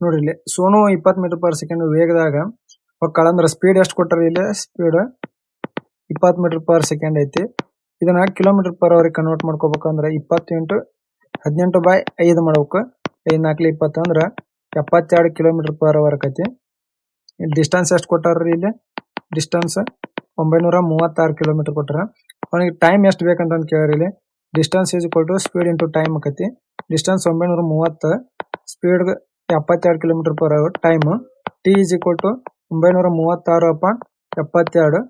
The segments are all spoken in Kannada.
ನೋಡ್ರಿ ಇಲ್ಲಿ ಸೋನು ಇಪ್ಪತ್ತು ಮೀಟರ್ ಪರ್ ಸೆಕೆಂಡ್ ವೇಗದಾಗ ಹೊಕ್ಕಳಂದ್ರ ಸ್ಪೀಡ್ ಎಷ್ಟು ಕೊಟ್ಟಾರ ಇಲ್ಲಿ? ಸ್ಪೀಡ್ ಇಪ್ಪತ್ತು ಮೀಟರ್ ಪರ್ ಸೆಕೆಂಡ್ ಐತಿ. ಇದನ್ನ ಕಿಲೋಮೀಟರ್ ಪರ್ ಅವರ್ ಕನ್ವರ್ಟ್ ಮಾಡ್ಕೋಬೇಕಂದ್ರ ಇಪ್ಪತ್ತು ಇಂಟು ಹದಿನೆಂಟು ಬೈ ಐದು ಮಾಡ್ಬೇಕು. ಐದು ನಾಲ್ಕಲಿ ಇಪ್ಪತ್ತು ಅಂದ್ರೆ ಎಪ್ಪತ್ತೆರಡು ಕಿಲೋಮೀಟರ್ ಪರ್ ಅವರ್ ಆಕತಿ ಇಲ್ಲಿ ಡಿಸ್ಟೆನ್ಸ್ ಎಷ್ಟು ಕೊಟ್ಟಾರ್ರಿ ಇಲ್ಲಿ? ಡಿಸ್ಟೆನ್ಸ್ ಒಂಬೈನೂರ ಮೂವತ್ತಾರು ಕಿಲೋಮೀಟರ್ ಕೊಟ್ಟಾರ. ಅವನಿಗೆ ಟೈಮ್ ಎಷ್ಟು ಬೇಕಂತ ಕೇಳ್ರಿ ಇಲ್ಲಿ. Distance is equal speed into time ಆಕತಿ ಡಿಸ್ಟೆನ್ಸ್ ಒಂಬೈನೂರ ಮೂವತ್ತು ಸ್ಪೀಡ್ ಎಪ್ಪತ್ತೆರಡು kilometre per hour time T is equal to ಒಂಬೈನೂರ ಮೂವತ್ತಾರು ಅಪಾನ್ ಎಪ್ಪತ್ತೆರಡು.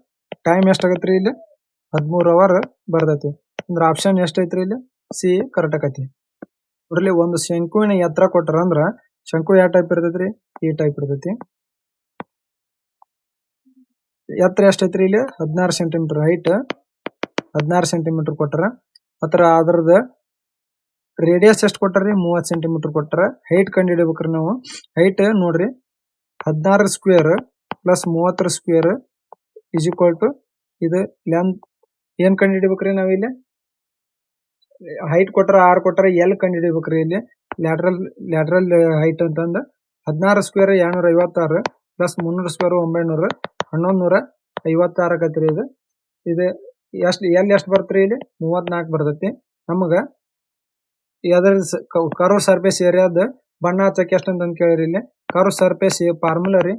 ಟೈಮ್ ಎಷ್ಟಾಗತ್ರಿ ಇಲ್ಲಿ? ಹದಿಮೂರು ಅವರ್ ಬರ್ತೈತಿ. ಅಂದ್ರೆ ಆಪ್ಷನ್ ಎಷ್ಟೈತ್ರಿ ಇಲ್ಲಿ? ಸಿ ಕರೆಕ್ಟ್ ಆಕತಿ ಇದರಲ್ಲಿ ಒಂದು ಶಂಕುವಿನ ಎತ್ತರ ಕೊಟ್ಟಾರ ಅಂದ್ರ ಶಂಕು ಯಾವ ಟೈಪ್ ಇರ್ತೈತ್ರಿ? ಈ ಟೈಪ್ ಇರ್ತೈತಿ. ಎತ್ತರ ಎಷ್ಟೈತ್ರಿ ಇಲ್ಲಿ? ಹದಿನಾರು ಸೆಂಟಿಮೀಟರ್ ಹೈಟ್ ಹದಿನಾರು ಸೆಂಟಿಮೀಟರ್ ಕೊಟ್ಟಾರ ಅದರ ಅದ್ರದ ರೇಡಿಯಸ್ ಎಷ್ಟು ಕೊಟ್ಟಾರ್ರಿ? ಮೂವತ್ ಸೆಂಟಿಮೀಟರ್ ಕೊಟ್ಟಾರ. ಹೈಟ್ ಕಂಡು ಹಿಡಿಬೇಕ್ರಿ ನಾವು. ಹೈಟ್ ನೋಡ್ರಿ. ಹದಿನಾರು ಸ್ಕ್ವೇರ್ ಪ್ಲಸ್ ಮೂವತ್ತರ ಸ್ಕ್ವೇರ್ ಇಸ್ ಈಕ್ವಲ್ ಟು ಇದು ಲೆಂತ್ ಏನ್ ಕಂಡು ಹಿಡಿಬೇಕ್ರಿ ನಾವಿಲ್ಲಿ ಹೈಟ್ ಕೊಟ್ಟಾರ ಆರ್ ಕೊಟ್ಟಾರ ಎಲ್ ಕಂಡು ಹಿಡಿಬೇಕ್ರಿ ಇಲ್ಲಿ. ಲ್ಯಾಟ್ರಲ್ ಲ್ಯಾಟ್ರಲ್ ಹೈಟ್ ಅಂತಂದ. ಹದಿನಾರು ಸ್ಕ್ವೇರ್ ಎರಡ್ನೂರ ಐವತ್ತಾರು ಪ್ಲಸ್ ಮುನ್ನೂರು ಸ್ಕ್ವೇರ್ ಒಂಬೈನೂರ ಹನ್ನೊಂದು ನೂರ ಐವತ್ತಾರು ಆಕತ್ರಿ ಇದು. ಇದು ಎಷ್ಟು ಎಲ್ ಎಷ್ಟು ಬರ್ತ್ರಿ ಇಲ್ಲಿ? ಮೂವತ್ನಾಲ್ಕು ಬರ್ತೈತಿ. ನಮಗ ಯಾವ್ದ್ರ ಕರ್ವ್ ಸರ್ಫೇಸ್ ಏರಿಯಾದ ಬಣ್ಣ ಹಚ್ಚಕ್ಕೆ ಎಷ್ಟು ಅಂತ ಕೇಳಿರಿ ಇಲ್ಲಿ. ಕರ್ವ್ ಸರ್ಫೇಸ್ ಫಾರ್ಮುಲಾ ರೀ.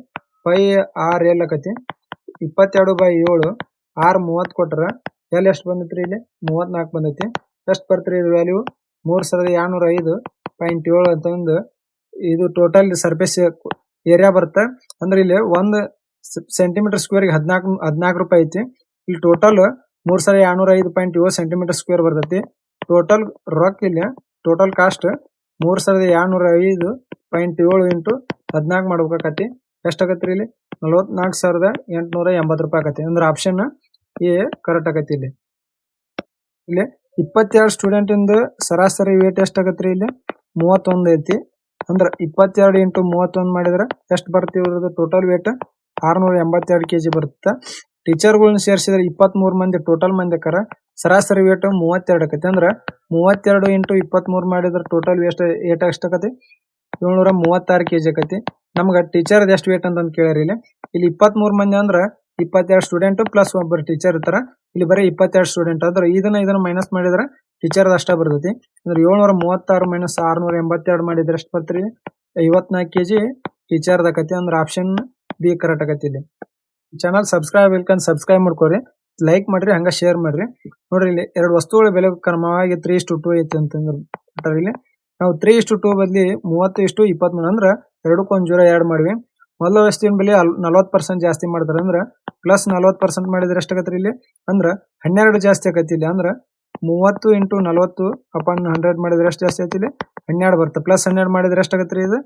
ಪೈ ಆರ್ ಎಲ್ ಆಕತಿ. ಇಪ್ಪತ್ತೆರಡು ಬೈ ಏಳು. ಆರ್ ಮೂವತ್ತು ಕೊಟ್ರ ಎಲ್ ಎಷ್ಟು ಬಂದೈತ್ರಿ ಇಲ್ಲಿ? ಮೂವತ್ನಾಲ್ಕು ಬಂದೈತಿ. ಎಷ್ಟು ಬರ್ತೀರಿ ಇದು ವ್ಯಾಲ್ಯೂ ಮೂರ್ ಸಾವಿರದ ಏಳ್ನೂರ ಐದು ಪಾಯಿಂಟ್ ಏಳು ಅಂತಂದು ಇದು ಟೋಟಲ್ ಸರ್ಫೇಸ್ ಏರಿಯಾ ಬರುತ್ತೆ. ಅಂದ್ರೆ ಇಲ್ಲಿ ಒಂದ್ ಸೆಂಟಿಮೀಟರ್ ಸ್ಕ್ವೇರ್ಗೆ ಹದಿನಾಲ್ಕು ಹದಿನಾಲ್ಕು ರೂಪಾಯಿ ಐತಿ. ಇಲ್ಲಿ ಟೋಟಲ್ ಮೂರ್ ಸಾವಿರದ ಏಳ್ನೂರ ಐದು ಪಾಯಿಂಟ್ ಏಳು ಸೆಂಟಿಮೀಟರ್ ಸ್ಕ್ವೇರ್ ಬರ್ತೈತಿ. ಟೋಟಲ್ ರೊಕ್ಕ ಇಲ್ಲಿ ಟೋಟಲ್ ಕಾಸ್ಟ್ ಮೂರ್ ಸಾವಿರದ ಎರಡ್ನೂರ ಐದು ಪಾಯಿಂಟ್ ಏಳು ಇಂಟು ಹದಿನಾಲ್ಕು ಮಾಡ್ಬೇಕಾಕತಿ ಎಷ್ಟಾಗತ್ರಿ ಇಲ್ಲಿ? ನಲವತ್ನಾಲ್ಕು ಸಾವಿರದ ಎಂಟುನೂರ ಎಂಬತ್ತು ರೂಪಾಯಿ ಆಗತ್ತೆ. ಅಂದ್ರೆ ಆಪ್ಷನ್ ಎ ಕರೆಕ್ಟ್ ಆಗತ್ತೆ ಇಲ್ಲಿ. ಇಲ್ಲಿ ಇಪ್ಪತ್ತೆರಡು ಸ್ಟೂಡೆಂಟ್ ಇಂದ ಸರಾಸರಿ ವೇಟ್ ಎಷ್ಟಾಗತ್ರಿ ಇಲ್ಲಿ? ಮೂವತ್ತೊಂದು ಐತಿ. ಅಂದ್ರೆ ಇಪ್ಪತ್ತೆರಡು ಇಂಟು ಮೂವತ್ತೊಂದು ಮಾಡಿದ್ರೆ ಎಷ್ಟು ಬರ್ತೀವಿ ಇವ್ರದ್ದು? ಟೋಟಲ್ ವೇಟ್ ಆರ್ನೂರ ಎಂಬತ್ತೆರಡು ಕೆಜಿ ಬರುತ್ತೆ? ಟೀಚರ್ಗಳನ್ನ ಸೇರಿಸಿದ್ರೆ ಇಪ್ಪತ್ತ್ ಮೂರು ಮಂದಿ ಟೋಟಲ್ ಮಂದಿ ಅಕ್ಕಾರ. ಸರಾಸರಿ ವೇಟ್ ಮೂವತ್ತೆರಡು ಆಕತಿ ಅಂದ್ರ ಮೂವತ್ತೆರಡು ಇಂಟು ಇಪ್ಪತ್ತ್ ಮೂರು ಮಾಡಿದ್ರ ಟೋಟಲ್ ವೇಸ್ಟ್ ಏಟ್ ಎಷ್ಟಾಕತಿ ಏಳ್ನೂರ ಮೂವತ್ತಾರು ಕೆಜಿ ಆಕತಿ ನಮ್ಗ ಟೀಚರ್ ಎಷ್ಟು ವೇಟ್ ಅಂತ ಕೇಳ್ಯಾರ ಇಲ್ಲಿ. ಇಲ್ಲಿ ಇಪ್ಪತ್ತ್ ಮೂರು ಮಂದಿ ಅಂದ್ರ ಇಪ್ಪತ್ತೆರಡು ಸ್ಟೂಡೆಂಟ್ ಪ್ಲಸ್ ಒಬ್ಬರು ಟೀಚರ್ ಇರ್ತಾರ. ಇಲ್ಲಿ ಬರೀ ಇಪ್ಪತ್ತೆರಡು ಸ್ಟೂಡೆಂಟ್ ಅಂದ್ರೆ ಇದನ್ನ ಇದನ್ನ ಮೈನಸ್ ಮಾಡಿದ್ರ ಟೀಚರ್ ಅಷ್ಟ ಬರ್ತೈತಿ. ಅಂದ್ರೆ ಏಳ್ನೂರ ಮೂವತ್ತಾರು ಮೈನಸ್ ಆರ್ನೂರ ಎಂಬತ್ತೆರಡು ಮಾಡಿದ್ರೆ ಎಷ್ಟು ಬರ್ತೀರಿ? ಐವತ್ನಾಲ್ಕು ಕೆಜಿ ಟೀಚರ್ ಆಕತಿ ಅಂದ್ರೆ ಆಪ್ಷನ್ ಬಿ ಕರೆಕ್ಟ್ ಆಗತ್ತಿದೆ ಇಲ್ಲಿ. ಚಾನಲ್ ಸಬ್ಸ್ಕ್ರೈಬ್ ಇಲ್ಕಂದ್ ಸಬ್ಸ್ಕ್ರೈಬ್ ಮಾಡ್ಕೋರಿ. ಲೈಕ್ ಮಾಡ್ರಿ, ಹಂಗ ಶೇರ್ ಮಾಡ್ರಿ. ನೋಡ್ರಿ ಇಲ್ಲಿ ಎರಡು ವಸ್ತುಗಳ ಬೆಲೆ ಕ್ರಮವಾಗಿ ತ್ರೀ ಇಷ್ಟು ಟು ಐತಿ ಅಂತಂದ್ರೆ ಇಲ್ಲಿ. ನಾವು ತ್ರೀ ಇಷ್ಟು ಟು ಬದ್ಲಿ ಮೂವತ್ತು ಇಷ್ಟು ಇಪ್ಪತ್ಮೂರು ಅಂದ್ರ ಎರಡಕ್ಕೆ ಒಂದ್ ಜೀರೋ ಎರಡು ಮಾಡ್ವಿ. ಮೊದಲ ವಸ್ತುವಿನ ಬೆಲೆ ನಲ್ವತ್ತು ಪರ್ಸೆಂಟ್ ಜಾಸ್ತಿ ಮಾಡ್ತಾರ ಅಂದ್ರ ಪ್ಲಸ್ ನಲ್ವತ್ತು ಪರ್ಸೆಂಟ್ ಮಾಡಿದ್ರೆ ಎಷ್ಟಾಗತ್ರಿ ಇಲ್ಲಿ? ಅಂದ್ರ ಹನ್ನೆರಡು ಜಾಸ್ತಿ ಆಗತ್ತೆ ಇಲ್ಲಿ ಅಂದ್ರ ಮೂವತ್ತು ಇಂಟು ನಲ್ವತ್ತು ಅಪಾನ್ ಹಂಡ್ರೆಡ್ ಮಾಡಿದ್ರೆ ಎಷ್ಟು ಜಾಸ್ತಿ ಆಯ್ತು ಇಲ್ಲಿ? ಹನ್ನೆರಡು ಬರುತ್ತೆ ಪ್ಲಸ್ ಹನ್ನೆರಡು ಮಾಡಿದ್ರೆ ಎಷ್ಟಾಗತ್ರಿ ಇದು?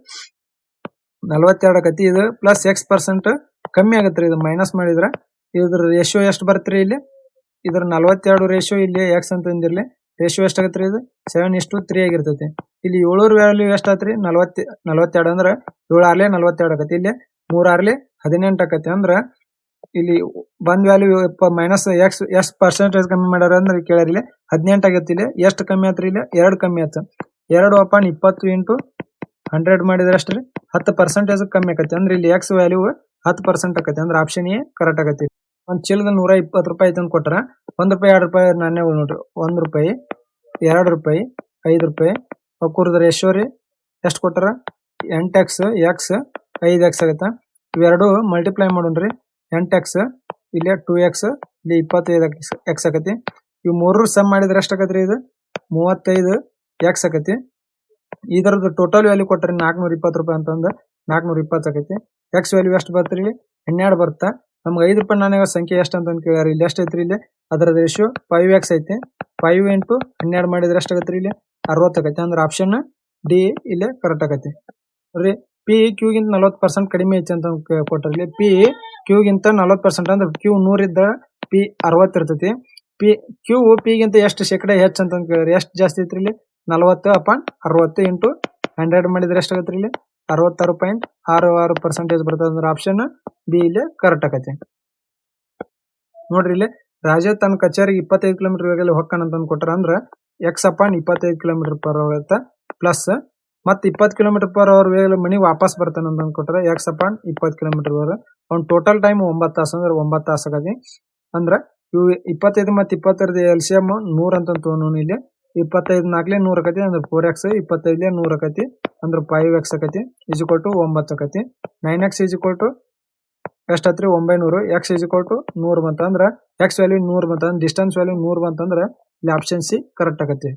ನಲ್ವತ್ತೆರಡು ಆಕತಿ ಇದು. ಪ್ಲಸ್ ಎಕ್ಸ್ ಪರ್ಸೆಂಟ್ ಕಮ್ಮಿ ಆಗತ್ರಿ ಇದು. ಮೈನಸ್ ಮಾಡಿದ್ರ ಇದ್ರ ರೇಷಿಯೋ ಎಷ್ಟು ಬರುತ್ತೆ ಇಲ್ಲಿ? ಇದ್ರ ನಲವತ್ತೆರಡು ರೇಷಿಯೋ ಇಲ್ಲಿ ಎಕ್ಸ್ ಅಂತ ಅಂದಿರ್ಲಿ. ರೇಷಿಯೋ ರೀ ಇದು? ಸೆವೆನ್ ಇಷ್ಟು ತ್ರೀ ಆಗಿರ್ತೈತಿ. ಇಲ್ಲಿ ಏಳೂರು ವ್ಯಾಲ್ಯೂ ಎಷ್ಟಾತ್ರಿ ನಲವತ್ತ್, ನಲ್ವತ್ತೆರಡು ಅಂದ್ರ ಏಳು ಆರ್ಲಿ ನಲವತ್ತೆರಡು ಆಕತಿ ಇಲ್ಲಿ ಮೂರ್ ಆರ್ಲಿ ಹದಿನೆಂಟು ಆಕತಿ ಅಂದ್ರ ಇಲ್ಲಿ ಒಂದ್ ವ್ಯಾಲ್ಯೂ ಮೈನಸ್ ಎಕ್ಸ್ ಎಷ್ಟ್ ಪರ್ಸೆಂಟೇಜ್ ಕಮ್ಮಿ ಮಾಡ್ಯಾರ ಅಂದ್ರೆ ಕೇಳ್ಯಾರ ಇಲ್ಲಿ ಹದಿನೆಂಟು ಆಗೈತಿ ಇಲ್ಲಿ. ಎಷ್ಟು ಕಮ್ಮಿ ಆತ್ರಿ ಇಲ್ಲಿ? ಎರಡು ಕಮ್ಮಿ ಆಯ್ತು ಎರಡು ಅಪಾನ್ ಇಪ್ಪತ್ತು ಇಂಟು ಹಂಡ್ರೆಡ್ ಮಾಡಿದ್ರೆ ಅಷ್ಟ್ರಿ ಹತ್ತು ಪರ್ಸೆಂಟೇಜ್ ಕಮ್ಮಿ ಆಕತಿ ಅಂದ್ರೆ ಇಲ್ಲಿ ಎಕ್ಸ್ ವ್ಯಾಲ್ಯೂ ಹತ್ತು ಪರ್ಸೆಂಟ್ ಆಕತಿ ಅಂದ್ರೆ ಆಪ್ಷನ್ ಎ ಕರೆಕ್ಟ್ ಆಗತಿ ಒಂದ್ ಚೀಲದ ನೂರ ಇಪ್ಪತ್ತು ರೂಪಾಯಿ ಅಂತ ಕೊಟ್ರ ಒಂದ್ ರೂಪಾಯಿ, ಎರಡು ರೂಪಾಯಿ ನಾಣ್ಯಗಳು ನೋಡ್ರಿ, ಒಂದ್ ರೂಪಾಯಿ, ಎರಡು ರೂಪಾಯಿ, ಐದು ರೂಪಾಯಿ ಅವಕೂರ್ದ ರೇಷಿಯೋ ರೀ ಎಷ್ಟು ಕೊಟ್ಟಾರ? ಎಂಟ್ ಎಕ್ಸ್ ಎಕ್ಸ್ ಐದು ಎಕ್ಸ್ ಆಗತ್ತ? ಇವೆರಡು ಮಲ್ಟಿಪ್ಲೈ ಮಾಡೋಣ್ರಿ. ಎಂಟು ಎಕ್ಸ್ ಇಲ್ಲೇ ಟೂ ಎಕ್ಸ್ ಇಲ್ಲಿ ಇಪ್ಪತ್ತೈದು ಎಕ್ಸ್ ಎಕ್ಸ್ ಆಕತಿ ಇವು ಮೂರು ಸಮ್ ಮಾಡಿದ್ರೆ ಎಷ್ಟು ಆಕತ್ರಿ ಇದು? ಮೂವತ್ತೈದು ಎಕ್ಸ್ ಆಕತಿ ಇದರದ್ದು ಟೋಟಲ್ ವ್ಯಾಲ್ಯೂ ಕೊಟ್ಟರೆ ನಾಲ್ಕುನೂರ ಇಪ್ಪತ್ತು ರೂಪಾಯಿ ಅಂತಂದ ನಾಲ್ಕನೂರ ಇಪ್ಪತ್ತು ಆಗೈತಿ ಎಕ್ಸ್ ವ್ಯಾಲ್ಯೂ ಎಷ್ಟು ಬರ್ತ್ರಿ ಹನ್ನೆರಡು ಬರ್ತಾ ನಮ್ಗೆ ಐದು ರೂಪಾಯಿ ನಾಣ್ಯಗಳ ಸಂಖ್ಯೆ ಎಷ್ಟು ಅಂತ ಕೇಳ್ಯಾರ. ಇಲ್ಲಿ ಎಷ್ಟು ಐತ್ರಿ ಇಲ್ಲಿ? ಅದರ ರೇಷಿಯೋ ಫೈವ್ ಎಕ್ಸ್ ಐತಿ. ಫೈವ್ ಇಂಟು ಹನ್ನೆರಡು ಮಾಡಿದ್ರೆ ಎಷ್ಟು ಆಗತ್ರಿ ಇಲ್ಲಿ? ಅರವತ್ತು ಆಗತ್ತೆ. ಅಂದ್ರೆ ಆಪ್ಷನ್ ಡಿ ಇಲ್ಲೇ ಕರೆಕ್ಟ್ ಆಗತ್ತೆ. ನೋಡ್ರಿ ಪಿ ಕ್ಯೂಗಿಂತ ನಲ್ವತ್ತು ಪರ್ಸೆಂಟ್ ಕಡಿಮೆ ಐತಿ ಅಂತ ಕೊಟ್ಟಿರಲಿ ಇಲ್ಲಿ. ಪಿ ಕ್ಯೂಗಿಂತ ನಲ್ವತ್ತು ಪರ್ಸೆಂಟ್ ಅಂದ್ರೆ ಕ್ಯೂ ನೂರಿದ್ದ ಪಿ ಅರವತ್ತು ಇರ್ತೈತಿ. ಪಿ ಕ್ಯೂ ಪಿಗಿಂತ ಎಷ್ಟು ಶೇಕಡ ಹೆಚ್ಚು ಅಂತ ಕೇಳಿದ್ರೆ ಎಷ್ಟು ಜಾಸ್ತಿ ಐತ್ರಿ ಇಲ್ಲಿ? ನಲವತ್ತು ಅಪಾನ್ ಅರವತ್ತು ಇಂಟು ಹಂಡ್ರೆಡ್ ಮಾಡಿದ್ರೆ ಎಷ್ಟು ರೀ ಇಲ್ಲಿ? ಅರವತ್ತಾರು ಪಾಯಿಂಟ್ ಆರು ಆರು ಪರ್ಸೆಂಟೇಜ್ ಬರ್ತದೆ ಅಂದ್ರೆ ಆಪ್ಷನ್ ಬಿ ಇಲ್ಲಿ ಕರೆಕ್ಟ್ ಆಕತಿ. ನೋಡ್ರಿ ಇಲ್ಲಿ ರಾಜ ತನ್ನ ಕಚೇರಿಗೆ ಇಪ್ಪತ್ತೈದು ಕಿಲೋಮೀಟರ್ ವೇಗದಲ್ಲಿ ಹೊಕ್ಕಣ ಅಂತ ಕೊಟ್ಟಾರ ಅಂದ್ರೆ ಎಕ್ಸ್ ಅಪಾನ್ ಇಪ್ಪತ್ತೈದು ಕಿಲೋಮೀಟರ್ ಪರ್ ಆಗುತ್ತೆ ಪ್ಲಸ್ ಮತ್ತೆ ಇಪ್ಪತ್ತು ಕಿಲೋಮೀಟರ್ ಪರ್ ಅವರ್ ವೇಗದಲ್ಲಿ ಮನಿ ವಾಪಸ್ ಬರ್ತಾನೆ ಅಂತ ಕೊಟ್ಟಾರ ಎಕ್ಸ್ ಅಪಾನ್ ಇಪ್ಪತ್ತು ಕಿಲೋಮೀಟರ್ ಪರ್ ಅವ್ನು ಟೋಟಲ್ ಟೈಮ್ ಒಂಬತ್ತು ತಾಸು ಅಂದ್ರೆ ಒಂಬತ್ತು ತಾಸು ಆಗತಿ ಅಂದ್ರೆ ಇವು ಇಪ್ಪತ್ತೈದು ಮತ್ತೆ ಇಪ್ಪತ್ತೆರಡು ಎಲ್ ಸಿ ಎಂ ನೂರ್ ಅಂತ ತೊಗೊಂಡು ಇಲ್ಲಿ. ಇಪ್ಪತ್ತೈದು ನಾಲ್ಕಲೆ ನೂರ್ ಆಕತಿ ಅಂದ್ರೆ ಫೋರ್ ಎಕ್ಸ್ ಇಪ್ಪತ್ತೈದ್ಲೆ ನೂರ್ ಆಕತಿ ಅಂದ್ರೆ ಫೈವ್ ಎಕ್ಸ್ ಆಕತಿ ಈಜ್ಕೊಲ್ ಟು ಒಂಬತ್ತು ಆಕತಿ ನೈನ್ ಎಕ್ಸ್ ಈಜ್ಕೊಲ್ ಟು ಎಷ್ಟಾತ್ರಿ ಒಂಬೈನೂರು. ಎಕ್ಸ್ ಈಜ್ಕೊಲ್ ಟು ನೂರ್ ಬಂತಂದ್ರ ಎಕ್ಸ್ ವ್ಯಾಲ್ಯೂ ನೂರ್ ಬಂತಂದ್ರೆ ಡಿಸ್ಟೆನ್ಸ್ ವ್ಯಾಲ್ಯೂ ನೂರ್ ಬಂತಂದ್ರೆ ಇಲ್ಲಿ ಆಪ್ಷನ್ ಸಿ ಕರೆಕ್ಟ್ ಆಗತ್ತೆ.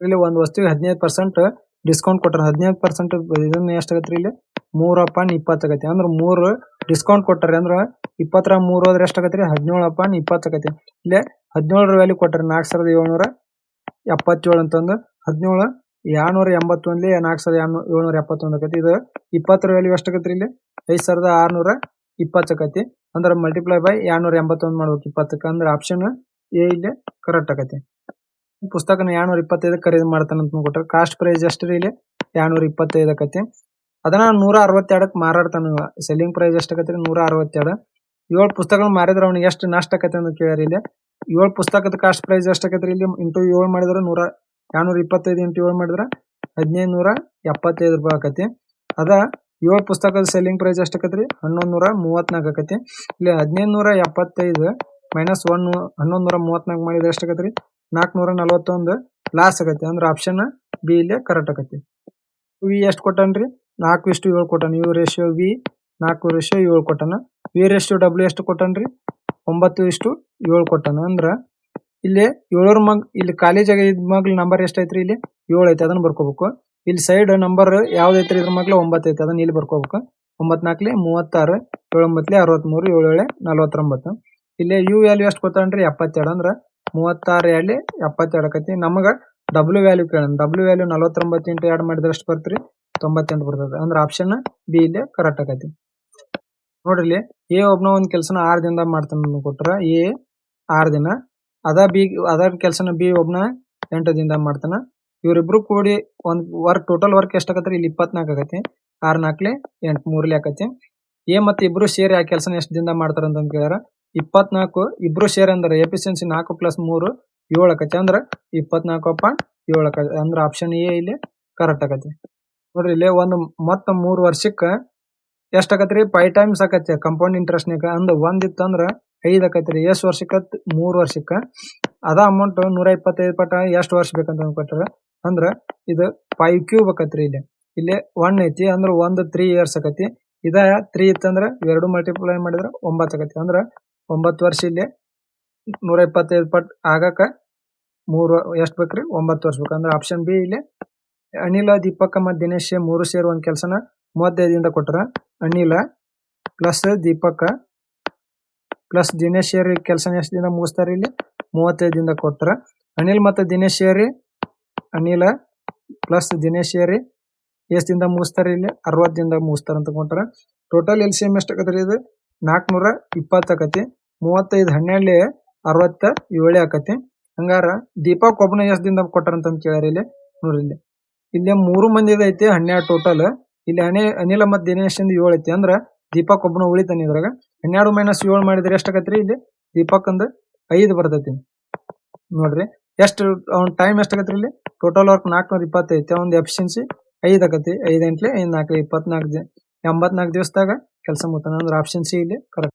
ಇಲ್ಲಿ ಒಂದ್ ವಸ್ತುವಿಗೆ ಹದಿನೈದು ಪರ್ಸೆಂಟ್ ಡಿಸ್ಕೌಂಟ್ ಕೊಟ್ಟರೆ ಹದಿನೈದು ಪರ್ಸೆಂಟ್ ಇದನ್ನ ರೀ ಇಲ್ಲಿ? ಮೂರು ಅಪಾನ್ ಇಪ್ಪತ್ತು ಅಂದ್ರೆ ಮೂರು ಡಿಸ್ಕೌಂಟ್ ಕೊಟ್ಟಾರೆ ಅಂದ್ರೆ ಇಪ್ಪತ್ತರ ಮೂರು ಹೋದ್ರೆ ಎಷ್ಟಾಗತ್ರಿ ಹದಿನೇಳು ಅಪಾನ್ ಇಪ್ಪತ್ತು ಆಗತ್ತೆ. ಇಲ್ಲೇ ಹದಿನೇಳರ ವ್ಯಾಲ್ಯೂ ಕೊಟ್ಟಾರೆ ನಾಲ್ಕು ಸಾವಿರದ ಏಳ್ನೂರ ಎಪ್ಪತ್ತೇಳು ಅಂತಂದು, ಹದಿನೇಳು ಎರಡ್ನೂರ ಎಂಬತ್ತೊಂದ್ಲಿ ನಾಲ್ಕು ಸಾವಿರದ ಏಳ್ನೂರ ಎಪ್ಪತ್ತೊಂದು ಆಕತಿ ಇದು ಇಪ್ಪತ್ತರ ವ್ಯಾಲ್ಯೂ ಎಷ್ಟಾಗತ್ರಿ ಇಲ್ಲಿ? ಐದು ಸಾವಿರದ ಆರ್ನೂರ ಇಪ್ಪತ್ತು ಆಕತಿ ಅಂದ್ರ ಮಲ್ಟಿಪ್ಲೈ ಬೈ ಎರಡ್ನೂರ ಎಂಬತ್ತೊಂದು ಮಾಡ್ಬೇಕು ಇಪ್ಪತ್ತಕ್ಕೆ. ಅಂದ್ರೆ ಆಪ್ಷನ್ ಎ ಇಲ್ಲಿ ಕರೆಕ್ಟ್ ಆಕತಿ ಪುಸ್ತಕನ ಎರಡ್ನೂರ ಇಪ್ಪತ್ತೈದು ಖರೀದಿ ಮಾಡ್ತಾನೆ ಅಂತ ಕೊಟ್ಟರೆ ಕಾಸ್ಟ್ ಪ್ರೈಸ್ ಎಷ್ಟು ರೀ ಇಲ್ಲಿ? ಎರಡ್ನೂರ ಇಪ್ಪತ್ತೈದು ಆಕತಿ ಅದನ್ನ ನೂರ ಅರವತ್ತೆರಡಕ್ಕೆ ಮಾರಾಡ್ತಾನ ಸೆಲ್ಲಿಂಗ್ ಪ್ರೈಸ್ ಎಷ್ಟು ಆಕತ್ರಿ ನೂರ ಅರವತ್ತೆರಡು. ಏಳು ಪುಸ್ತಕಗಳನ್ನ ಮಾರಿದ್ರೆ ಅವ್ನಿಗೆ ಎಷ್ಟು ನಷ್ಟ ಆಕತಿ ಅಂತ ಕೇಳ್ಯಾರ ಇಲ್ಲಿ? ಏಳು ಪುಸ್ತಕದ ಕಾಸ್ಟ್ ಪ್ರೈಸ್ ಎಷ್ಟು ಆಕತ್ರಿ ಇಲ್ಲಿ? ಇಂಟು ಏಳು ಮಾಡಿದ್ರೆ ನೂರ ಏಳ್ನೂರ ಇಪ್ಪತ್ತೈದು ಇಂಟು ಏಳು ಮಾಡಿದ್ರೆ ಹದಿನೈದು ನೂರ ಎಪ್ಪತ್ತೈದು ರೂಪಾಯಿ ಆಕತಿ. ಅದ ಏಳು ಪುಸ್ತಕದ ಸೆಲ್ಲಿಂಗ್ ಪ್ರೈಸ್ ಎಷ್ಟು ಆಕತ್ರಿ ಹನ್ನೊಂದು ನೂರ ಮೂವತ್ನಾಲ್ಕು ಆಕತಿ. ಇಲ್ಲಿ ಹದಿನೈದು ನೂರ ಎಪ್ಪತ್ತೈದು ಮೈನಸ್ ಒನ್ ಹನ್ನೊಂದು ನೂರ ಮೂವತ್ನಾಲ್ಕು ಮಾಡಿದ್ರೆ ಎಷ್ಟು ಆಕತ್ರಿ ನಾಲ್ಕುನೂರ ನಲವತ್ತೊಂದು ಲಾಸ್ ಆಗತ್ತೆ ಅಂದ್ರೆ ಆಪ್ಷನ್ ಬಿ ಇಲ್ಲೇ ಕರೆಕ್ಟ್ ಆಕತಿ. ವಿ ಎಷ್ಟು ಕೊಟ್ಟನ್ರಿ ನಾಲ್ಕು ಇಷ್ಟು ಏಳು ಕೊಟ್ಟಾನ. ಯು ರೇಷಿಯೋ ವಿ ನಾಲ್ಕು ರೇಷಿಯೋ ಏಳು ಕೊಟ್ಟಾನ. ವಿ ರೇಷಿಯೋ ಡಬ್ಲ್ಯೂ ಎಷ್ಟು ಕೊಟ್ಟನ್ರಿ ಒಂಬತ್ತು ಇಷ್ಟು ಏಳು ಕೊಟ್ಟಾನ. ಅಂದ್ರ ಇಲ್ಲಿ ಏಳರ ಮಗ್, ಇಲ್ಲಿ ಕಾಲೇಜ್ ಇದ್ ಮಗ್ಲ ನಂಬರ್ ಎಷ್ಟೈತ್ರಿ ಇಲ್ಲಿ? ಏಳು ಐತಿ, ಅದನ್ನ ಬರ್ಕೋಬೇಕು. ಇಲ್ಲಿ ಸೈಡ್ ನಂಬರ್ ಯಾವ್ದು ಐತ್ರಿ ಇದ್ರ ಮಗ್ಲ ಒಂಬತ್ತು ಐತೆ, ಅದನ್ನ ಇಲ್ಲಿ ಬರ್ಕೋಬೇಕು. ಒಂಬತ್ ನಾಲ್ಕಲೆ ಮೂವತ್ತಾರು ಏಳು ಒಂಬತ್ಲೆ ಅರವತ್ಮೂರು ಏಳು ಏಳೆ ನಲವತ್ತೊಂಬತ್ತು. ಇಲ್ಲಿ ಯು ವ್ಯಾಲ್ಯೂ ಎಷ್ಟು ಗೊತ್ತಾನ್ರಿ ಎಪ್ಪತ್ತೆರಡು ಅಂದ್ರ ಮೂವತ್ತಾರು ಎಲ್ಲಿ ಎಪ್ಪತ್ತೆರಡು ಆಕತಿ. ನಮಗ ಡಬ್ಲ್ಯೂ ವ್ಯಾಲ್ಯೂ ಕೇಳ ಡಬ್ಲ್ಯೂ ವ್ಯಾಲ್ಯೂ ನಲವತ್ತೊಂಬತ್ತು ಇಂಟು ಎರಡು ಮಾಡಿದ್ರೆ ಎಷ್ಟು ಬರ್ತ್ರಿ? ತೊಂಬತ್ತೆಂಟು ಬರ್ತದೆ. ಅಂದ್ರೆ ಆಪ್ಷನ್ ಬಿ ಇಲ್ಲೇ ಕರೆಕ್ಟ್ ಆಕತಿ. ನೋಡ್ರಿ, ಎ ಒಬ್ನ ಒಂದ್ ಕೆಲಸನ ಆರ್ ದಿನದಾಗ ಮಾಡ್ತಾನ ಕೊಟ್ರ, ಎ ಆರ್ ದಿನ, ಅದ ಬಿ, ಅದ ಕೆಲಸನ ಬಿ ಒಬ್ನ ಎಂಟು ದಿನದಾಗ ಮಾಡ್ತಾನ. ಇವ್ರಿಬ್ರು ಕೂಡಿ ಒಂದ್ ವರ್ಕ್ ಟೋಟಲ್ ವರ್ಕ್ ಎಷ್ಟಾಗತ್ರಿ ಇಲ್ಲಿ ಇಪ್ಪತ್ನಾಕ್ ಆಗತಿ ಆರ್ ನಾಲ್ಕಲೆ ಎಂಟ್, ಮೂರ್ಲೆ ಆಕತಿ ಎ ಮತ್ತೆ ಇಬ್ರು ಸೇರಿ ಆ ಕೆಲಸನ ಎಷ್ಟು ದಿನದಾಗ ಮಾಡ್ತಾರ ಅಂತ ಕೇಳ್ಯಾರ. ಇಪ್ಪತ್ನಾಲ್ಕು ಇಬ್ರು ಸೇರಿ ಅಂದ್ರೆ ಎಫಿಷಿಯನ್ಸಿ ನಾಲ್ಕು ಪ್ಲಸ್ ಮೂರು, ಏಳು ಆಕತಿ ಅಂದ್ರ ಇಪ್ಪತ್ನಾಲ್ಕು ಪಾಯಿಂಟ್ ಏಳು ಆಕತಿ ಅಂದ್ರ ಆಪ್ಷನ್ ಎ ಇಲ್ಲಿ ಕರೆಕ್ಟ್ ಆಕತಿ ನೋಡ್ರಿ, ಇಲ್ಲಿ ಒಂದು ಮತ್ತ ಮೂರ್ ವರ್ಷಕ್ಕ ಎಷ್ಟ್ ಆಕತ್ರಿ ಫೈವ್ ಟೈಮ್ಸ್ ಆಕತ್ತಿ. ಕಂಪೌಂಡ್ ಇಂಟ್ರೆಸ್ಟ್ ನಾಗ ಅಂದ್ ಒಂದ್ ಇತ್ತಂದ್ರ ಐದ್ ಆಕತ್ರಿ. ಎಷ್ಟ್ ವರ್ಷಕ್ಕ? ಮೂರ್ ವರ್ಷಕ್ಕ. ಅದ ಅಮೌಂಟ್ ನೂರ ಇಪ್ಪತ್ತೈದು ಪಟ ಎಷ್ಟ್ ವರ್ಷ ಬೇಕಂತ ಕೊಟ್ಟಾರ ಅಂದ್ರ ಇದು ಫೈವ್ ಕ್ಯೂಬ್ ಆಕತ್ರಿ ಇಲ್ಲಿ. ಇಲ್ಲಿ ಒನ್ ಐತಿ ಅಂದ್ರ ಒಂದ್ ತ್ರೀ ಇಯರ್ಸ್ ಆಕತಿ ಇದ ತ್ರೀ ಇತ್ತಂದ್ರ ಎರಡು ಮಲ್ಟಿಪ್ಲೈ ಮಾಡಿದ್ರ ಒಂಬತ್ ಆಕತಿ ಅಂದ್ರ ಒಂಬತ್ ವರ್ಷ ಇಲ್ಲಿ ನೂರ ಇಪ್ಪತ್ತೈದು ಪಟ್ ಆಗಾಕ ಮೂರ್ ಎಷ್ಟ್ ಬೇಕ್ರಿ? ಒಂಬತ್ತು ವರ್ಷ ಬೇಕು. ಅಂದ್ರೆ ಆಪ್ಷನ್ ಬಿ ಇಲ್ಲಿ ಅನಿಲ, ದೀಪಕ ಮತ್ ದಿನೇಶ್ ಮೂರು ಸೇರಿ ಒಂದ್ ಕೆಲಸನ ಮೂವತ್ತೈದಿಂದ ಕೊಟ್ರ ಅನಿಲ ಪ್ಲಸ್ ದೀಪಕ ಪ್ಲಸ್ ದಿನೇಶ್ ಏರಿ ಕೆಲಸ ಎಷ್ಟು ದಿನ ಮುಗಿಸ್ತಾರ ಇಲ್ಲಿ? ಮೂವತ್ತೈದಿಂದ ಕೊಟ್ರ. ಅನಿಲ್ ಮತ್ತು ದಿನೇಶ್ ಸೇರಿ ಅನಿಲ ಪ್ಲಸ್ ದಿನೇಶ್ ಸೇರಿ ಎಷ್ಟಿಂದ ಮುಗಿಸ್ತಾರೆ ಇಲ್ಲಿ? ಅರವತ್ತಿಂದ ಮುಗಿಸ್ತಾರೆ ಅಂತ ಕೊಟ್ರ. ಟೋಟಲ್ ಎಲ್ ಸಿ ಎಂ ಎಷ್ಟು ಆಕತ್ರಿ ಇದು? ನಾಲ್ಕುನೂರ ಇಪ್ಪತ್ತು ಆಕತಿ. ಮೂವತ್ತೈದು ಹನ್ನೆರಡು ಅರವತ್ತ ಏಳೇ ಆಕತಿ. ಹಂಗಾರ ದೀಪಕ್ ಒಬ್ಬನ ಎಷ್ಟ್ ಕೊಟ್ಟಾರ ಅಂತ ಕೇಳ್ಯಾರ ಇಲ್ಲಿ. ನೋಡ್ರಿ ಇಲ್ಲಿ. ಇಲ್ಲಿ ಮೂರು ಮಂದಿದೈತಿ ಹನ್ನೆರಡು ಟೋಟಲ್ ಇಲ್ಲಿ ಅನಿ, ಅನಿಲ ಮತ್ತು ದಿನೇಶ್ ಇಂದ ಏಳು ಐತಿ. ಅಂದ್ರ ದೀಪಕ್ ಒಬ್ಬನ ಉಳಿತಾನೆ ಇದ್ರಾಗ. ಹನ್ನೆರಡು ಮೈನಸ್ ಏಳು ಮಾಡಿದ್ರೆ ಎಷ್ಟ್ ಆಕತ್ರಿ ಇಲ್ಲಿ? ದೀಪಕ್ ಅಂದ ಐದು ಬರ್ತೈತಿ. ನೋಡ್ರಿ, ಎಷ್ಟು, ಅವ್ನ ಟೈಮ್ ಎಷ್ಟ್ ಆಗತ್ರಿ ಇಲ್ಲಿ? ಟೋಟಲ್ ವರ್ಕ್ ನಾಲ್ಕನೂರ ಇಪ್ಪತ್ತೈತಿ ಅವ್ನ ಎಫಿಷಿಯನ್ಸಿ ಐದ್ ಆಗತ್ತೆ. ಐದು ಎಂಟ್ಲೆ ಐದ್ ನಾಲ್ಕು, ಇಪ್ಪತ್ನಾಲ್ಕು ದಿನ ಎಂಬತ್ನಾಲ್ಕು ದಿವಸದಾಗ ಕೆಲಸ ಮುಗ್ತಾನ. ಅಂದ್ರೆ ಆಪ್ಷನ್ ಸಿ ಇಲ್ಲಿ ಕರೆಕ್ಟ್.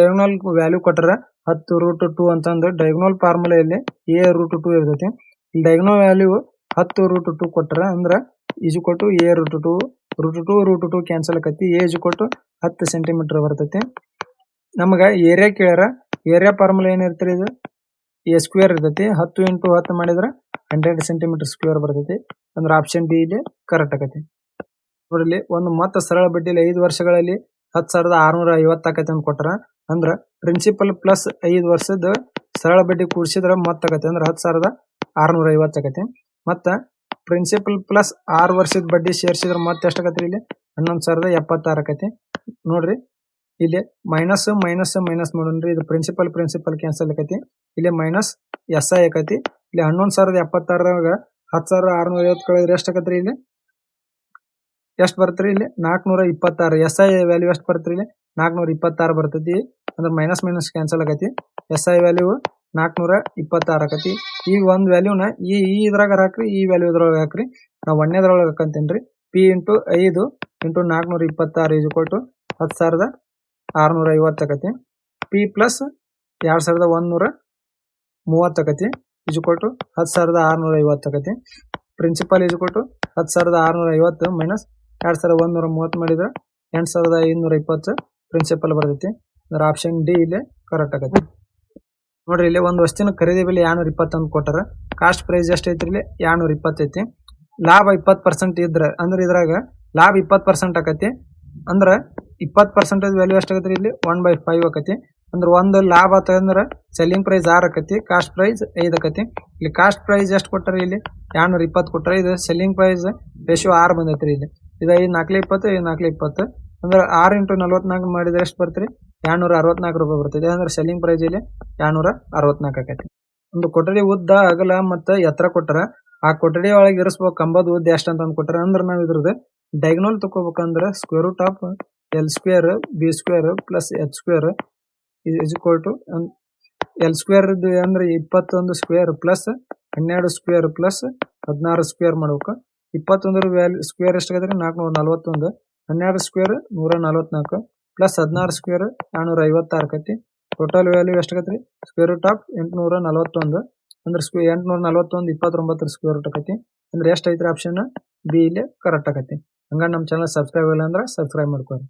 ಡಯಾಗ್ನಲ್ ವ್ಯಾಲ್ಯೂ ಕೊಟ್ಟರೆ ಹತ್ತು ರೂಟ್ ಟು ಅಂತಂದು ಫಾರ್ಮುಲಾ ಇಲ್ಲಿ ಎ ರೂಟ್ ಟು ಇರ್ತೈತಿ. ಇಲ್ಲಿ ಡಯಾಗ್ನಲ್ ವ್ಯಾಲ್ಯೂ ಹತ್ತು ರೂಟ್ ಟು ಕೊಟ್ಟರೆ ಅಂದ್ರೆ ಈಜು ಕೊಟ್ಟು A root two root two root two cancel ಆಕತಿ. ಏಜ್ ಕೊಟ್ಟು ಹತ್ತು ಸೆಂಟಿಮೀಟರ್ ಬರ್ತೈತಿ. ನಮಗ ಏರಿಯಾ ಕೇಳ್ಯಾರ. ಏರಿಯಾ ಫಾರ್ಮುಲಾ ಏನಿರ್ತೈತಿ ಇದು? ಎ ಸ್ಕ್ವೇರ್ ಇರ್ತೈತಿ. ಹತ್ತು ಇಂಟು ಹತ್ತು ಮಾಡಿದ್ರ ಹಂಡ್ರೆಡ್ ಸೆಂಟಿಮೀಟರ್ ಸ್ಕ್ವೇರ್ ಬರ್ತೈತಿ. ಅಂದ್ರೆ ಆಪ್ಷನ್ ಬಿ ಇಲ್ಲಿ ಕರೆಕ್ಟ್ ಆಕತಿ. ನೋಡ್ರಿ ಒಂದು ಮತ್ತ ಸರಳ ಬಡ್ಡಿಲಿ ಐದು ವರ್ಷಗಳಲ್ಲಿ ಹತ್ತು ಸಾವಿರದ ಆರುನೂರ ಐವತ್ತು ಆಕತಿ ಅಂತ ಕೊಟ್ಟಾರ ಅಂದ್ರ ಪ್ರಿನ್ಸಿಪಲ್ ಪ್ಲಸ್ ಐದು ವರ್ಷದ ಸರಳ ಬಡ್ಡಿ ಕೂಡಿಸಿದ್ರ ಮತ್ತೆ ಆಕತಿ. ಅಂದ್ರ ಹತ್ತು ಸಾವಿರದ ಆರ್ನೂರ ಐವತ್ತು ಆಕತಿ. ಮತ್ತ ಪ್ರಿನ್ಸಿಪಲ್ ಪ್ಲಸ್ ಆರು ವರ್ಷದ ಬಡ್ಡಿ ಸೇರಿಸಿದ್ರೆ ಮತ್ತೆ ಎಷ್ಟು ಇಲ್ಲಿ? ಹನ್ನೊಂದು ಸಾವಿರದ ಎಪ್ಪತ್ತಾರು ಆಕತಿ. ನೋಡ್ರಿ, ಇಲ್ಲಿ ಮೈನಸ್ ಮೈನಸ್ ಮೈನಸ್ ಮಾಡೋಣ್ರಿ ಇದು ಪ್ರಿನ್ಸಿಪಲ್ ಪ್ರಿನ್ಸಿಪಲ್ ಕ್ಯಾನ್ಸಲ್ ಆಕತಿ. ಇಲ್ಲಿ ಮೈನಸ್ ಎಸ್ ಐ ಆಕತಿ. ಇಲ್ಲಿ ಹನ್ನೊಂದು ಸಾವಿರದ ಎಪ್ಪತ್ತಾರಾಗ ಹತ್ತು ಸಾವಿರದ ಆರುನೂರ ಐವತ್ತು ಕಳೆದ್ರೆ ಎಷ್ಟು ಆಕತ್ರಿ ಇಲ್ಲಿ? ಎಷ್ಟು ಬರ್ತ್ರಿ ಇಲ್ಲಿ? ನಾಲ್ಕುನೂರ ಇಪ್ಪತ್ತಾರು. ಎಸ್ ಐ ವ್ಯಾಲ್ಯೂ ಎಷ್ಟು ಬರ್ತ್ರಿ ಇಲ್ಲಿ? ನಾಲ್ಕುನೂರ ಇಪ್ಪತ್ತಾರು ಬರ್ತೈತಿ. ಅಂದ್ರೆ ಮೈನಸ್ ಮೈನಸ್ ಕ್ಯಾನ್ಸಲ್ ಆಗತಿ ಎಸ್ ಐ ವ್ಯಾಲ್ಯೂ ನಾಲ್ಕನೂರ ಇಪ್ಪತ್ತಾರು ಆಕತಿ. ಈ ಒಂದ್ ವ್ಯಾಲ್ಯೂನ ಈ ಈ ಇದ್ರಾಗ ಹಾಕ್ರಿ, ಈ ವ್ಯಾಲ್ಯೂ ಇದ್ರೊಳಗೆ ಹಾಕ್ರಿ. ನಾವು ಒಂದನೇದ್ರೊಳಗೆ ಹಾಕಂತೀನಿ ರೀ ಪಿ ಇಂಟು ಐದು ಇಂಟು ನಾಲ್ಕುನೂರ ಇಪ್ಪತ್ತಾರು ಈಜು ಕೊಟ್ಟು ಹತ್ತು ಸಾವಿರದ ಆರುನೂರ ಐವತ್ತು ಆಕತಿ. ಪಿ ಪ್ಲಸ್ ಎರಡು ಸಾವಿರದ ಒಂದೂರ ಮೂವತ್ತು ಆಕತಿ ಈಜು ಕೊಟ್ಟು ಹತ್ತು ಸಾವಿರದ ಆರುನೂರ ಐವತ್ತು ಆಕತಿ ಪ್ರಿನ್ಸಿಪಲ್ ಈಜು ಕೊಟ್ಟು ಹತ್ತು ಸಾವಿರದ ಆರುನೂರ ಐವತ್ತು ಮೈನಸ್ ಎರಡು ಸಾವಿರದ ಒಂದೂರ ಮೂವತ್ತು ಮಾಡಿದ್ರೆ ಎಂಟು ಸಾವಿರದ ಐನೂರ ಇಪ್ಪತ್ತು ಪ್ರಿನ್ಸಿಪಲ್ ಬರ್ತೈತಿ. ಅಂದ್ರೆ ಆಪ್ಷನ್ ಡಿ ಇಲ್ಲೇ ಕರೆಕ್ಟ್ ಆಗತ್ತೆ ನೋಡ್ರಿ, ಇಲ್ಲಿ ಒಂದು ವಸ್ತುವಿನ ಖರೀದಿ ಬೆಲೆ ಎರಡ್ನೂರ ಇಪ್ಪತ್ತೊಂದು ಕೊಟ್ಟಾರ. ಕಾಸ್ಟ್ ಪ್ರೈಸ್ ಎಷ್ಟು ಐತ್ರಿ ಇಲ್ಲಿ? ಎರಡ್ನೂರ ಇಪ್ಪತ್ತೈತಿ ಲಾಭ ಇಪ್ಪತ್ತು ಪರ್ಸೆಂಟ್ ಇದ್ರೆ ಅಂದ್ರೆ ಇದ್ರಾಗ ಲಾಭ ಇಪ್ಪತ್ತು ಪರ್ಸೆಂಟ್ ಆಕತಿ. ಅಂದ್ರೆ ಇಪ್ಪತ್ತು ಪರ್ಸೆಂಟೇಜ್ ವ್ಯಾಲ್ಯೂ ಎಷ್ಟು ಆಗತ್ತೆ ಇಲ್ಲಿ? ಒನ್ ಬೈ ಫೈವ್ ಆಕತಿ. ಅಂದ್ರೆ ಒಂದು ಲಾಭ ಆತಂದ್ರೆ ಸೆಲ್ಲಿಂಗ್ ಪ್ರೈಸ್ ಆರು ಆಕತಿ, ಕಾಸ್ಟ್ ಪ್ರೈಸ್ ಐದು ಆಕತಿ. ಇಲ್ಲಿ ಕಾಸ್ಟ್ ಪ್ರೈಸ್ ಎಷ್ಟು ಕೊಟ್ಟಾರ ಇಲ್ಲಿ? ಎರಡ್ನೂರ ಇಪ್ಪತ್ತು ಕೊಟ್ಟಾರ ಇದು ಸೆಲ್ಲಿಂಗ್ ಪ್ರೈಸ್ ರೇಷಿಯೋ ಆರು ಬಂದೈತ್ರಿ ಇಲ್ಲಿ. ಇದು ಐದು ನಾಲ್ಕು ಇಪ್ಪತ್ತು ಐದು ನಾಲ್ಕು ಇಪ್ಪತ್ತು. ಅಂದ್ರೆ ಆರು ಇಂಟು ನಲ್ವತ್ನಾಲ್ಕು ಮಾಡಿದ್ರೆ ಎಷ್ಟು ಬರ್ತೀರಿ ಎರಡ್ನೂರ ಅರವತ್ನಾಲ್ಕು ರೂಪಾಯಿ ಬರ್ತದೆ ಅಂದ್ರೆ ಸೆಲ್ಲಿಂಗ್ ಪ್ರೈಸ್ ಇಲ್ಲಿ ಎರಡ್ನೂರ ಅರವತ್ನಾಲ್ಕು ಆಕೈತಿ. ಒಂದು ಕೊಠಡಿ ಉದ್ದ, ಅಗಲ ಮತ್ತು ಎತ್ತರ ಕೊಟ್ಟರೆ ಆ ಕೊಠಡಿ ಒಳಗೆ ಇರಿಸ್ಬೇಕು, ಕಂಬದ ಉದ್ದ ಎಷ್ಟು ಅಂತ ಅಂದ್ ಕೊಟ್ಟಾರ ಅಂದ್ರೆ ನಾವು ಇದ್ರದ್ದು diagonal ತಗೋಬೇಕಂದ್ರೆ square root of L square B square plus H square is equal to L square ಅಂದ್ರೆ ಇಪ್ಪತ್ತೊಂದು ಸ್ಕ್ವೇರ್ ಪ್ಲಸ್ ಹನ್ನೆರಡು ಸ್ಕ್ವೇರ್ ಪ್ಲಸ್ ಹದಿನಾರು ಸ್ಕ್ವೇರ್ ಮಾಡ್ಬೇಕು. ಇಪ್ಪತ್ತೊಂದರ ವ್ಯಾಲ್ಯೂ ಸ್ಕ್ವೇರ್ ಎಷ್ಟಾಗತ್ರಿ ನಾಲ್ಕುನೂರ ನಲ್ವತ್ತೊಂದು ಹನ್ನೆರಡು ಸ್ಕ್ವೇರ್ ನೂರ ನಲವತ್ನಾಲ್ಕು ಪ್ಲಸ್ ಹದಿನಾರು ಸ್ಕ್ವೇರ್ ನಾನೂರ ಐವತ್ತಾರು ಆಕತಿ ಟೋಟಲ್ ವ್ಯಾಲ್ಯೂ ಎಷ್ಟಾಗತ್ರಿ ಸ್ಕ್ವೇರ್ ರೂಟ್ ಆಫ್ ಎಂಟುನೂರ ನಲವತ್ತೊಂದು. ಅಂದ್ರೆ ಸ್ಕ್ವೇ ಎಂಟುನೂರ ನಲವತ್ತೊಂದು, ಇಪ್ಪತ್ತೊಂಬತ್ತರ ಸ್ಕ್ವೇರ್ ರೂಟ್ ಆಕತಿ ಅಂದ್ರೆ ಎಷ್ಟು ಐತ್ರಿ ಆಪ್ಷನ್ ಬಿ ಇಲ್ಲಿ ಕರೆಕ್ಟ್ ಆಕತಿ ಹಂಗ ನಮ್ಮ ಚಾನಲ್ ಸಬ್ಸ್ಕ್ರೈಬ್ ಇಲ್ಲ ಅಂದ್ರೆ ಸಬ್ಸ್ಕ್ರೈಬ್ ಮಾಡ್ಕೊರಿ.